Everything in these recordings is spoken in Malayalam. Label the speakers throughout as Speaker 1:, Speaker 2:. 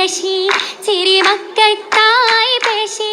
Speaker 1: മുരശി ചിരിമക്കത്തായി പേശി.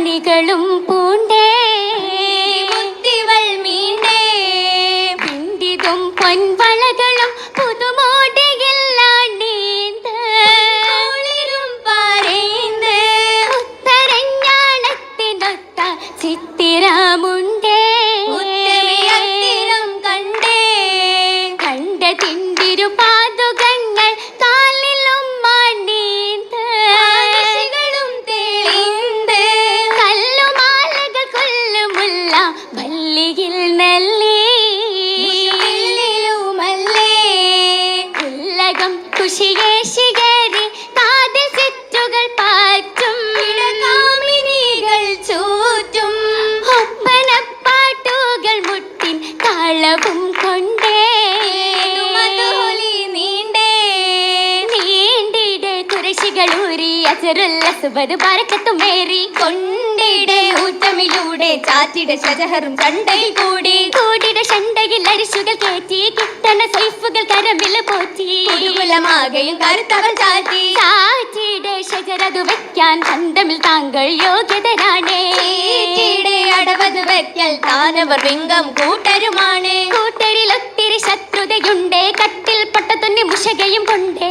Speaker 2: மணிகளும்
Speaker 1: பூண்டே முத்திவள் மீண்டே. பிண்டிதும்
Speaker 2: பொன்வளகளும் புது
Speaker 1: மோடியில் நீந்தளிரும் பாரேந்து. உத்தரஞானத்தினொத்த சித்திரமுண்டே. പറക്കത്തുമേറി
Speaker 2: കൊണ്ടിടെ ഊറ്റമിലൂടെ ചാറ്റിട ശജഹറും ചണ്ടയിൽ കൂടി.
Speaker 1: കൂടിട ചണ്ടയിൽ അരിശുകൾ കയറ്റി കിട്ടണ സൈഫുകൾ കരമിൽ പോറ്റി.
Speaker 2: കുടുകുലമാകയും കരുത്തവൻ ചാറ്റി.
Speaker 1: ചാറ്റിടെ ഷജറതു വയ്ക്കാൻ ബന്ധമിൽ താങ്കൾ യോഗ്യതരാണേ.
Speaker 2: അടവത് വെക്കൽ താനവർ വിംഗം കൂട്ടരുമാണ്.
Speaker 1: കൂട്ടരിൽ ഒത്തിരി ശത്രുതയുണ്ട്. കട്ടിൽ പൊട്ടത്തുന്നി മുഷകയും കൊണ്ടേ.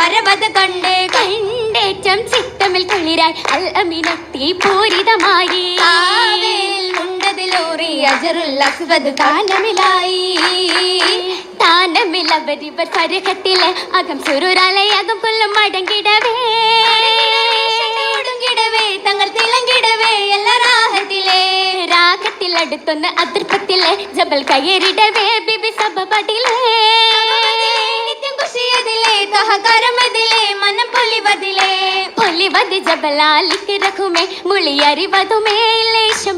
Speaker 2: പരവത് കണ്ട്.
Speaker 1: കണ്ടേറ്റം ചിത്തമിൽ കുളിരായി അൽ അമിനത്തി പൂരിതമായി.
Speaker 2: കാവേൽ മുണ്ടതിലൂറി അജറുൽ അസ്വദ് താനമിലായി.
Speaker 1: താനമിലവരിവർ പരുക്കത്തിലെ അകം സുരുരാലെ അകം കൊല്ലും മടങ്ങിടവേ. അടുത്തൊന്ന് അതിർപ്പത്തിലെ ജബൽ കയറിടവേ ബിബി സബബടിലേ പൊലിവത് ജബലാലിക്ക് രഘുമേ മുളിയറിവതുമേ ലേശം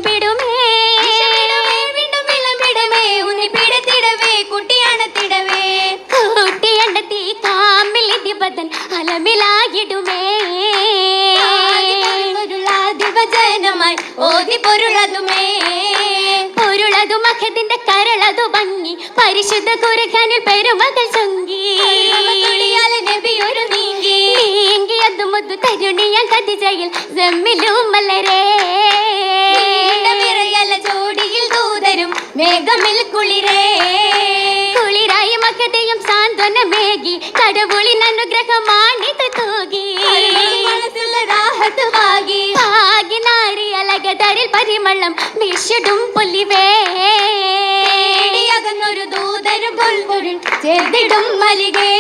Speaker 2: കുട്ടിയണത്തിടവേ
Speaker 1: കൂട്ടിയണ്ടത്തി കാമിലിതി ബദൻ അലമിലായിടുമേ. മഖത്തിന്റെ കരളതു ഭംഗി. പരിശുദ്ധ കുരഖാനിൽ പെരുമകൾ ചൊങ്കി.
Speaker 2: നബി ഒരു നീങ്ങി
Speaker 1: നീങ്ങിയതു മുതു തരുണിയ കതിജയിൽ ജമ്മിലും മലരേ.
Speaker 2: ജോഡിയിൽ ദൂതരും മേഘമിൽ കുളിരേ.
Speaker 1: കുളിരായി മകതയും സാന്ത്വനമേകി. കടവുളിൻ അനുഗ്രഹമാണിത് തൂകി.
Speaker 2: മനസ്സുള്ള രാഹത്ത്
Speaker 1: പരിമളം വിഷടും പുലിവേ.
Speaker 2: അകന്നൊരു ദൂതരും പുൽപുരുൾ ചേർത്തിടും മലികേ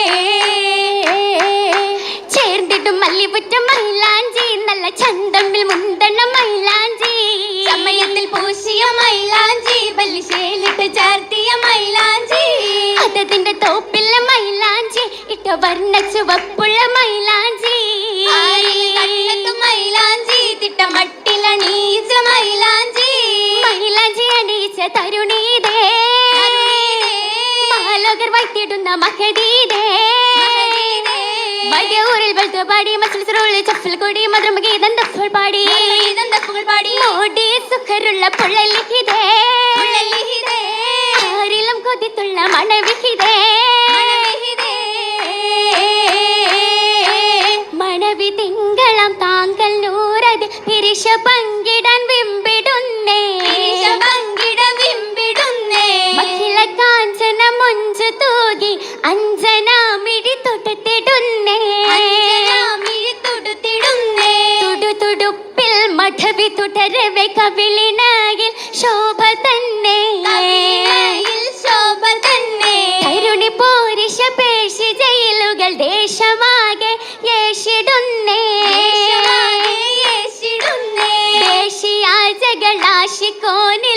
Speaker 1: ചേർത്തിടും മല്ലിപുറ്റ മൈലാഞ്ചി നല്ല ചന്തമ്പിൽ മുന്തണ്ണ മൈലാഞ്ചി.
Speaker 2: സമയത്തിൽ പൂശിയ മൈലാഞ്ചി ബലിശേലിട്ട് ചേർത്തിയ മൈലാഞ്ചി.
Speaker 1: അതതിന്റെ തോപ്പിലെ മൈലാഞ്ചി ഇട്ട വർണ ചുവപ്പുള്ള മൈലാഞ്ചി. مهديني വലിയ ഊരിൽ വെളുത്ത് പാടി മത്സരത്തിൽ ചഫിൽ കൂടി മധുരം ഗീതം പാടി.
Speaker 2: ഗീതം പാടി.
Speaker 1: മോടി സുഖരുള്ള പുള്ളലിഹിതേ.
Speaker 2: പുള്ളലിഹിതേ.
Speaker 1: ആരിലും കൊതിത്തുള്ള മണവിഹിതേ. മണവി തിങ്കളും താങ്കൾ നൂറത് പിരിശ
Speaker 2: പങ്ക
Speaker 1: কোনে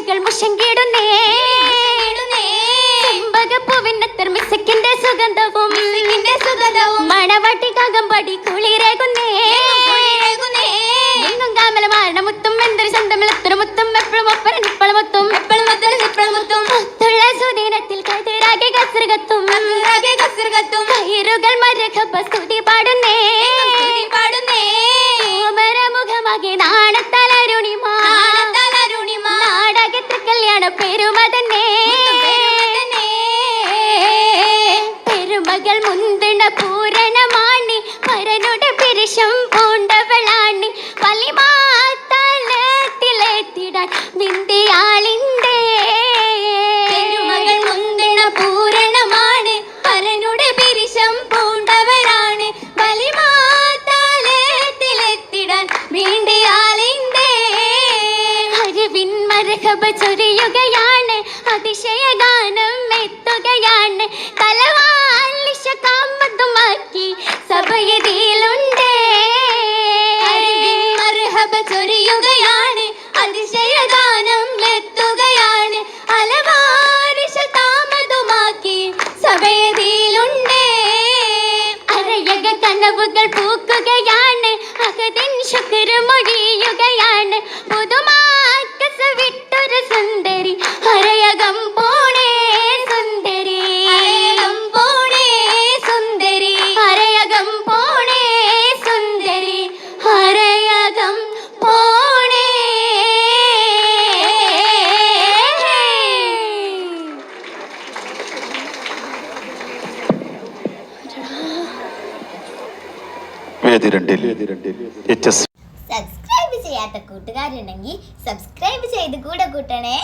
Speaker 1: ആശകൾ മുഷങ്കിടുന്നേ ചെമ്പകപ്പൂവിന്റെ സുഗന്ധവും മണവാട്ടിക്കാകം പടി കുളിരേകുന്നു பூ கனவுகள் பூக்குகையான அகதின் சுக்கர
Speaker 3: மொழி ഇരുപത്തിരണ്ടിൽ എച്ച് എസ്
Speaker 2: സബ്സ്ക്രൈബ് ചെയ്യാത്ത കൂട്ടുകാരുണ്ടെങ്കിൽ സബ്സ്ക്രൈബ് ചെയ്ത് കൂടെ കൂട്ടണേ.